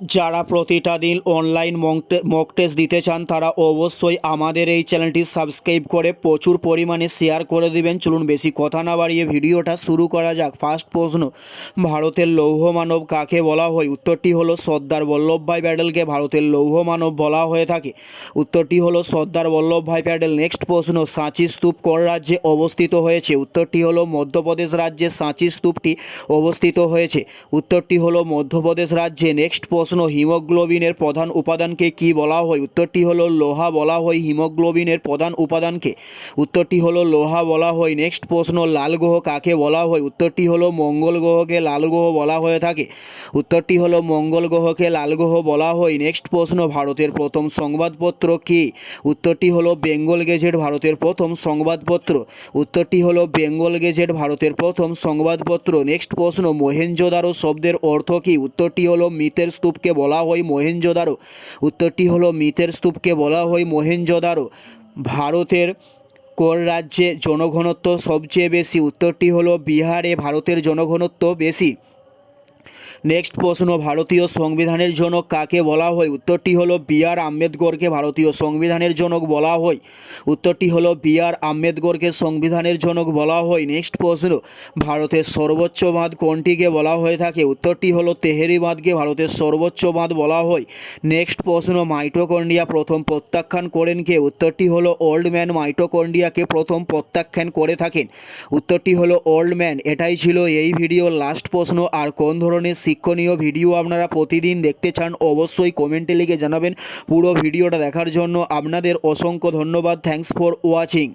যারা প্রতিটা দিন অনলাইন মক টেস্ট দিতে চান, তারা অবশ্যই আমাদের এই চ্যানেলটি সাবস্ক্রাইব করে প্রচুর পরিমাণে শেয়ার করে দিবেন। চলুন বেশি কথা না বাড়িয়ে ভিডিওটা শুরু করা যাক। ফার্স্ট প্রশ্ন, ভারতের লৌহ মানব কাকে বলা হয়? উত্তরটি হলো সর্দার বল্লভভাই প্যাডেলকে ভারতের লৌহ মানব বলা হয়ে থাকে। উত্তরটি হলো সর্দার বল্লভভাই প্যাডেল। নেক্সট প্রশ্ন, সাঁচি স্তূপ কোন রাজ্যে অবস্থিত হয়েছে? উত্তরটি হলো মধ্যপ্রদেশ রাজ্যে সাঁচি স্তূপটি অবস্থিত হয়েছে। উত্তরটি হলো মধ্যপ্রদেশ রাজ্যে। নেক্সট প্রশ্ন হিমোগ্লোবিনের প্রধান উপাদানকে কি বলা হয়? উত্তরটি হলো, লোহা বলা হয় হিমোগ্লোবিনের প্রধান উপাদানকে। উত্তরটি হলো, লোহা বলা হয়। নেক্সট প্রশ্ন, লাল গ্রহ কাকে বলা হয়? উত্তরটি হলো, মঙ্গল গ্রহকে লাল গ্রহ বলা হয়ে থাকে। উত্তরটি হলো, মঙ্গল গ্রহকে লাল গ্রহ বলা হয়। নেক্সট প্রশ্ন, ভারতের প্রথম সংবাদপত্র কি? উত্তরটি হলো, বেঙ্গল গেজেট ভারতের প্রথম সংবাদপত্র। উত্তরটি হলো, বেঙ্গল গেজেট ভারতের প্রথম সংবাদপত্র। নেক্সট প্রশ্ন মহেঞ্জোদারো শব্দের অর্থ কি? উত্তরটি হলো, মিতের স্তূপকে বলা হয় মহেঞ্জোদারো উত্তরটি হলো মৃতের স্তূপকে বলা হয় মহেঞ্জোদারো ভারতের কোন রাজ্যে জনঘনত্ব সবচেয়ে বেশি? উত্তরটি হলো বিহারে ভারতের জনঘনত্ব বেশি। নেক্সট প্রশ্ন, ভারতীয় সংবিধানের জনক কাকে বলা হয়? উত্তরটি হলো বি আর আম্বেদকরকে ভারতীয় সংবিধানের জনক বলা হয়। উত্তরটি হলো বি আর আম্বেদকরকে সংবিধানের জনক বলা হয়। নেক্সট প্রশ্ন, ভারতের সর্বোচ্চ বাঁধ কোনটিকে বলা হয়ে থাকে? উত্তরটি হলো তেহেরি বাঁধকে ভারতের সর্বোচ্চ বাঁধ বলা হয়। নেক্সট প্রশ্ন মাইটোকন্ডিয়া প্রথম প্রত্যাখ্যান করেন কে? উত্তরটি হলো ওল্ড ম্যান মাইটোকন্ডিয়াকে প্রথম প্রত্যাখ্যান করে থাকেন। উত্তরটি হলো ওল্ড ম্যান, এটাই ছিল এই ভিডিওর লাস্ট প্রশ্ন, আর কোন ধরনের শিক্ষণীয় ভিডিও আপনারা প্রতিদিন দেখতে চান, অবশ্যই কমেন্টে লিখে জানাবেন। পুরো ভিডিওটা দেখার জন্য আপনাদের অসংখ্য ধন্যবাদ। Thanks for watching